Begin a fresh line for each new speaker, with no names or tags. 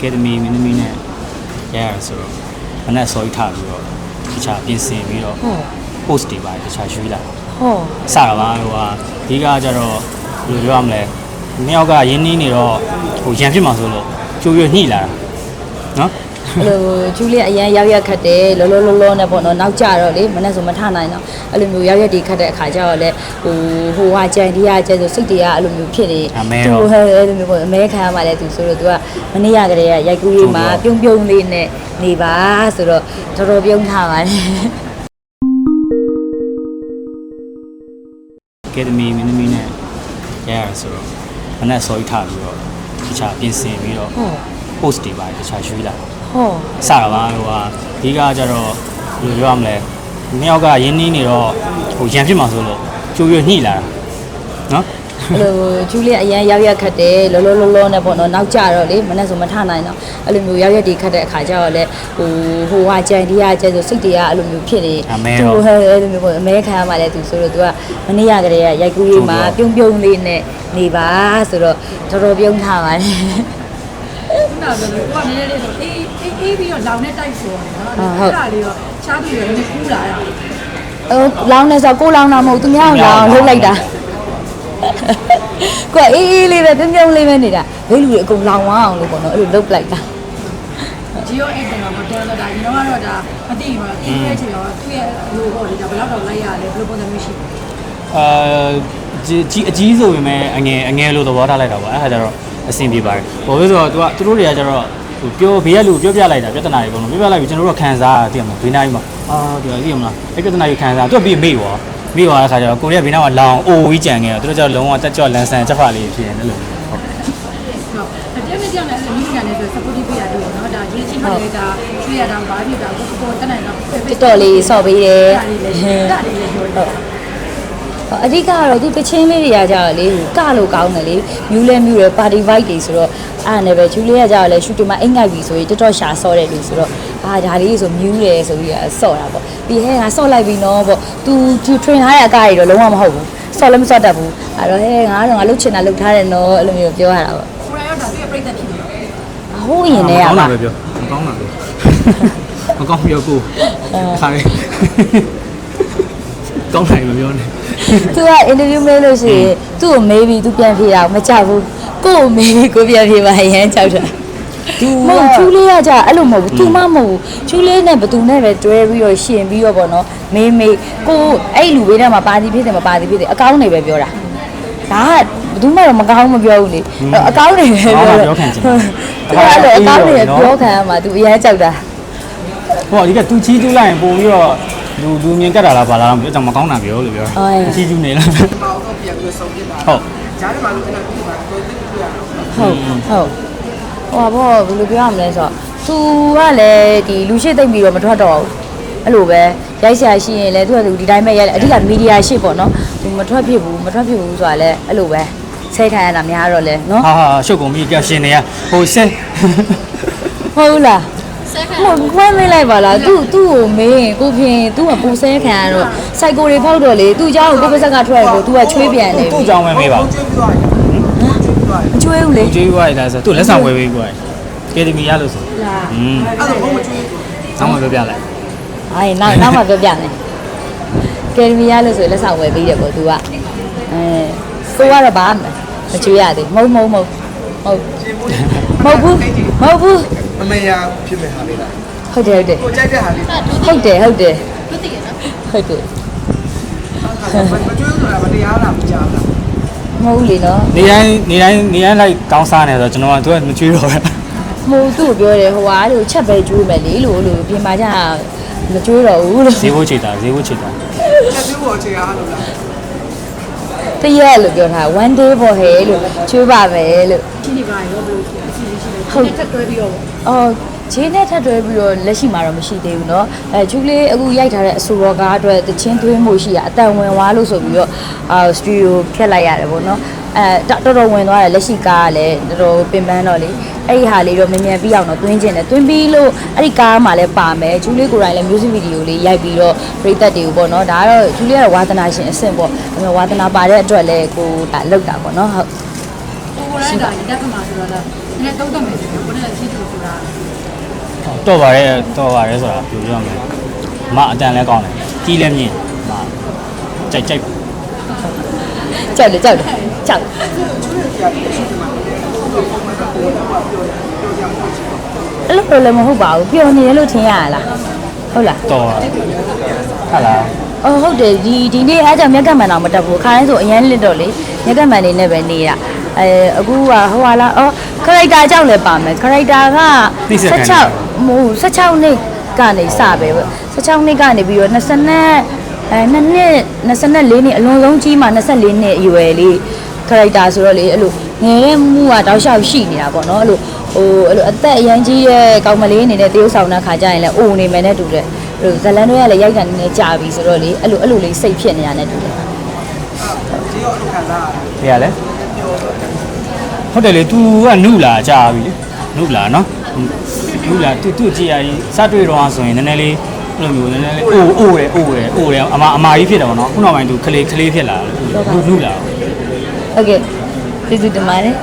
ကယ်ဒမီမင်းသမီးနဲ့ရရဆိုတော့မနက်စောကြီးထပြီးတော့တခြားပြင်ဆင်ပြီးတော့
ဟုတ်
post တွေပါတခြားရွှေ့လာ
ဟော
စတာပါဟိုဟာဒီကကြတော့ဘယ်လိုပြောရမလဲနှစ်ယောက်ကရင်းနှီးနေတော့ဟိုရန်ဖြစ်မှာဆိုလို့ကျိုးရွညှိလာတာနော်
အဲ့လိုဂျူလီအရန်ရောက်ရက်ခတ်တယ်လောလောလောလောနဲ့ပေါ့နော်နောက်ကြတော့လေမနေ့ဆိုမထနိုင်တော့အဲ့လိုမျိုးရောက်ရက်တွေခတ်တဲ့အခါကျတော့လေဟိုဟိုဟာကြံဒီဟာကျဲဆိုစိတ်တွေကအဲ့လိုမျိုးဖြစ်နေ
အမဲ
သူ
တော့
ဟဲ့အဲ့လိုမျိုးပေါ့အမဲခံရမှလည်းသူဆိုတော့သူကမနေ့ကတည်းကရိုက်ကူးရေးမှာပြုံးပြုံးလေးနဲ့နေပါဆိုတော့တော်တော်ပြုံးထားပါတယ်
ကယ်ဒမီမင်းသမီးနဲ့ရရဆိုတော့မနက်စောကြီးထပြီးတော့တခြားပြင်ဆင်ပြီးတော့
ဟုတ်
post တွေပါတခြားရွှေ့လာ
ဟော
စတာပါဟိုဟာဒီကကြတော့ဘယ်လိုပြောရမလဲနှစ်ယောက်ကရင်းနှီးနေတော့ဟိုရန်ဖြစ်မှာဆိုလို့ကျိုးရွညှိလာတာနော်
အဲ့လိုဂျူလီအရန်ရောက်ရက်ခတ်တယ်လောလောလောလောနဲ့ပေါ့နော်နောက်ကြတော့လေမနေ့ဆိုမထနိုင်တော့အဲ့လိုမျိုးရောက်ရက်တွေခတ်တဲ့အခါကျတော့လေဟိုဟိုဟာကြံဒီဟာကျဲဆိုစိတ်တွေကအဲ့လိုမျိုးဖြစ်နေ
အမဲ
သူ
တော့
ဟဲ့အဲ့လိုမျိုးပေါ့အမဲခံရမှလည်းသူဆိုတော့သူကမနေ့ကတည်းကရိုက်ကူးရေးမှာပြုံးပြုံးလေးနဲ့နေပါဆိုတော့တော်တော်ပြုံးထားပါတယ်
ခုနကပြောလို့ကိုကနည်းနည်းလေးဆိုအေးအေးအေးပြီးတော့လောင်နဲ့တိုက်ဆိုတယ်နော်
ဟုတ်
အဲ့ဒါလေးတော့ချားပြီးတော့နည်းနည်းကူးလာတာ
ဟိုလောင်းနေဆိုကိုလောင်းတာမဟုတ်သူများလောင်းလှုပ်လိုက်တာကိုကအေးအေးလေးပဲပြုံးပြုံးလေးပဲနေတာဘယ်လူတွေအကုန်လောင်းသွားအောင်လို့ပေါ့နော်အဲ့လိုလှုပ်လိုက်တာ
ဂျီယိုအိတ်တယ်ကမတော်တော့ဒါဒီတော့ကတော့ဒါမသိဘူးတော့အေးတဲ့ချိန်တော့သူ့ရဲ့လိုပေါ့လေဒါဘယ်တော့တော့လိုက်ရလဲဘယ်လိုပုံစံမျိုးရှိလဲ
အာကြီးအကြီးဆိုပေမဲ့အငယ်အငယ်လို့သဘောထားလိုက်တာပေါ့အဲ့ဒါကြတော့ အဆင်ပြေပါတယ်ဘာလို့လဲဆိုတော့ तू ကသူတို့တွေကကြတော့ဟိုပြောဘေးကလူပြောပြလိုက်တာပြဿနာတွေအကုန်လုံးပြောပြလိုက်ပြီးကျွန်တော်တို့ကခံစားရတယ်သိရမလားဘေးနားကြီးမှာအာဒီသိရမလားအဲ့ပြဿနာကြီးခံစားသူကပြီးမေ့ပေါ့မေ့သွားတဲ့ခါကျတော့ကိုရီးယားဘေးနားမှာလောင်အိုဝီးကြံခဲ့တော့သူတို့ကျတော့လုံးဝတက်ကြော့လန်ဆန်ချက်ဖာလေးဖြစ်နေတယ်လို့ဟုတ်
ဟုတ်အပြည့်မဲ့ကြောင့်လည်းအမိကန်လည်းဆို support ပေးရတယ်နော်ဒါရေးချင်းမှလည်းဒါကျွေးရတာဘာဖြစ်တာကိုကိုတက်နိုင်တော့
တော်တော်လေးဆော့ပေးတယ်
ဒါလေးလည်းဒါလေးလည်းပြောတယ်
အဓိကကတော့သူတချင်းလေးတွေကကြတော့လေဟိုကလို့ကောင်းတယ်လေမြူးလဲမြူးတယ်ပါတီဗိုက်တွေဆိုတော့အားနဲ့ပဲဂျူလီယာကြတော့လေရှူတင်မှာအိမ်ငိုက်ပြီဆိုရင်တော်တော်ရှာဆော့တဲ့လူဆိုတော့အာဒါလေးဆိုမြူးတယ်ဆိုပြီးဆော့တာပေါ့ပြီးဟဲငါဆော့လိုက်ပြီနော်ပေါ့ तू तू train ထားတဲ့အကားတွေတော့လုံးဝမဟုတ်ဘူးဆော့လည်းမဆော့တတ်ဘူးအဲ့တော့ဟဲငါတော့ငါလှုပ်ချင်တာလှုပ်ထားတယ်နော်အဲ့လိုမျိုးပြောရတာပေါ့
ကိုရရောက်တာသူ့ရဲ့ပြိတ္တဖြစ်နေတော့
အဟိုးရင်ထဲက
ကောင်း
ပါ
တာပဲပြောမကောင်းတာပဲမကောင်းပြောကိုခါလေး ကောင်းတယ်မပြောနဲ့
သူကအင်တာဗျူးမေးလို့ရှိရင်သူ့ကိုမေးပြီးသူပြန်ဖြေတာမကြောက်ဘူးကို့ကိုမေးပြီးကိုပြန်ဖြေပါရမ်းကြောက်တာသူမဟုတ်ချူလေးကကြာအဲ့လိုမဟုတ်ဘူးသူမမဟုတ်ဘူးချူလေးနဲ့ဘသူနဲ့ပဲတွဲပြီးတော့ရှင်ပြီးတော့ပေါ့နော်မေးမေးကိုအဲ့လူဘေးထဲမှာပါတီဖြစ်တယ်မပါတီဖြစ်တယ်အကောင်းနေပဲပြောတာဒါကဘသူမှတော့မကောင်းမပြောဘူးလေအဲ့အကောင်းနေပဲပြောတယ်သူကလည်းအကောင်းနေပြောခံရမှာသူအရမ်းကြောက်တာ
ဟောဒီကသူချီးကျူးလိုက်ရင်ပို့ပြီးတော့ လူလူမြင်ကတ်တာလားဘာလားမပြောကြောင်မကောင်းတာပြောလို့ပြောချီးကျူးနေလား
မအောင်တော့ပြန်ပြီးဆုံးပြတာ
ဟုတ်
ဂျားထဲမှာလို့ကျွန်တော်ပြပါတော့သိပြရအောင်
ဟုတ်ဟုတ်ဟိုဘောဘယ်လိုပြောရမလဲဆိုတော့သူကလည်းဒီလူရှိသိမ့်ပြီးတော့မထွက်တော့ဘူးအဲ့လိုပဲရိုက်ဆရာရှိရင်လည်းသူကသူဒီတိုင်းပဲရိုက်တယ်အဓိကမီဒီယာရှိပေါ့နော်သူမထွက်ဖြစ်ဘူးမထွက်ဖြစ်ဘူးဆိုတာလည်းအဲ့လိုပဲဆဲခံရတာများတော့လဲနော်
ဟာဟာရှုပ်ကုန်ပြီကရှင်နေရဟိုဆဲ
ဟုတ်လားဆဲခံ ဟိုခွဲမေးလိုက်ပါလားသူသူ့ကိုမေးရင်ကိုဖြင့်သူ့ကပူဆဲခံရတော့စိုက်ကိုတွေဖောက်တော့လေသူ့เจ้าကိုကိုပစက်ကထွက်ရကိုသူကချွေးပြန်နေ
သူ့ကြောင်ပဲမေးပါ
ကျွေးပြသွားတယ်ကျွေးပြသွားတယ်
မချွေးဘူးလေ
ကျွေးသွားရလားဆိုသူ့လက်ဆောင်ဝယ်ပေးကွာကယ်ဒမီရလို့ဆို
လား
อืม
အဲ့ဒါဘုံမကျွေးဘူး
နောက်မှပြောပြလိုက်
အေးနောက်နောက်မှပြောပြမယ်ကယ်မီယာလို့ဆိုရင်လက်ဆောင်ဝယ်ပေးတယ်ပေါ့သူကအဲဆိုကတော့ဘာမှမချွေးရသေးမဟုတ်မဟုတ်မဟုတ်ဟုတ် မဟုတ်ဘူးမဟုတ်ဘူး
အမေရဖြစ်မဲ့ဟာလေးလား
ဟုတ်တယ်ဟုတ်တယ်
ကိုကြိုက်တဲ့ဟာလေးမ
ဟုတ်တယ်ဟုတ်တယ်ဟုတ်တယ်
ကျွေးဆိုတာမတရားလားမကြောက်လား
မဟုတ်ဘူးလေနော်
နေတိုင်းနေတိုင်းနေတိုင်းလိုက်ကောင်းစားနေဆိုတော့ကျွန်တော်ကသူကမကျွေးတော့ဘူး
ဟိုသူ့ကိုပြောတယ်ဟိုဟာလို့ချက်ပဲကျွေးမယ်လေလို့လို့ပြင်ပါကြမကျွေးတော့ဘူးလို့
ဈေးဖို့ချေတာဈေးဖို့ချေတာ
ချက်ကျွေးဖို့အခြေအားလို့လား
တရက်လို့ပြောထား one day ပေါ်ဟဲလို့ကျွေးပါမယ်လို့
ချင်းနေပါရောဘယ်လိုအစီအစဉ်ရှိလဲဟုတ်တက်တွဲပြီးတော့
အော် ဂျင်းနဲ့ထပ်တွဲပြီးတော့လက်ရှိမှာတော့မရှိသေးဘူးเนาะအဲဂျူလေးအခုရိုက်ထားတဲ့အဆိုတော်ကားအတွက်တချင်းသွင်းမှုရှိရအတန်ဝင်သွားလို့ဆိုပြီးတော့အာစတူဒီယိုဖြတ်လိုက်ရတယ်ပေါ့เนาะအဲတော်တော်ဝင်သွားတယ်လက်ရှိကားကလည်းတော်တော်ပင်ပန်းတော့လေအဲ့ဒီဟာလေးတော့မြန်မြန်ပြီးအောင်တော့သွင်းခြင်းတယ်သွင်းပြီးလို့အဲ့ဒီကားမှာလည်းပါမယ်ဂျူလေးကိုယ်တိုင်လည်း music video လေးရိုက်ပြီးတော့ပရိသတ်တွေကိုပေါ့เนาะဒါကတော့ဂျူလေးကတော့ဝါသနာရှင်အဆင့်ပေါ့ဒါပေမဲ့ဝါသနာပါတဲ့အတွက်လည်းကိုဒါလောက်တာပေါ့เนาะဟုတ်
ကိုကိုရိုင်းတာတက်ဖမှာဆိုတော့လည်းနည်းသုံးတတ်မယ်ဆိုတော့ကိုလည်းချင်းတူဆို
တော် ပါတယ်တော်ပါတယ်ဆိုတာပြောပြရမယ်မအတန်လဲကောင်းတယ်ကြီးလည်းမြင့်မကြိုက်ကြိုက်
ကြောက်တယ်ကြောက်တယ်ကြောက်အဲ့လိုလည်းမဟုတ်ပါဘူးပျော်နေရလို့ထင်ရလားဟုတ်လား
တော်ဟုတ်လား
အော်ဟုတ်တယ်ဒီဒီနေ့အားကြောင့်မြက်ကမှန်တော့မတက်ဘူးခါတိုင်းဆိုအရန်လစ်တော့လေမြက်ကမှန်နေနဲ့ပဲနေတာအဲအခုကဟိုဟာလားအော် ခရိုက်တာကြောင့်လည်းပါမယ်ခရိုက်တာက16မဟုတ်16နှစ်ကနေစပဲ16နှစ်ကနေပြီးတော့20နဲ့အဲနှစ်နှစ်24နှစ်အလွန်ဆုံးကြီးမှ24နှစ်အရွယ်လေးခရိုက်တာဆိုတော့လေအဲ့လိုငယ်တဲ့မှုကတောက်လျှောက်ရှိနေတာပေါ့နော်အဲ့လိုဟိုအဲ့လိုအသက်အရန်ကြီးရဲ့ကောင်မလေးအနေနဲ့တရုပ်ဆောင်တဲ့ခါကျရင်လည်းအိုနေမယ်နဲ့တူတယ်အဲ့လိုဇလန်တွေကလည်းရိုက်တာနည်းနည်းကြာပြီဆိုတော့လေအဲ့လိုအဲ့လိုလေးစိတ်ဖြစ်နေရတဲ့တူတယ်
ဒီရောအဲ့လိုခံစားရတယ်
ဖေရလဲ ဟုတ်တယ်လေ तू ကနုလာကြာပြီလေနုလာနော်နုလာ तू तू ကြည့်ရရင်စတွေ့တော့ဆိုရင်နည်းနည်းလေးအဲ့လိုမျိုးနည်းနည်းလေးအိုးအိုးတယ်အိုးတယ်အိုးတယ်အမအမာကြီးဖြစ်တယ်ဗောနော်ခုနောက်ပိုင်း तू ခလေးခလေးဖြစ်လာတယ်နုနုလာ
ဟုတ်ကဲ့ကျေးဇူးတင်ပါတယ်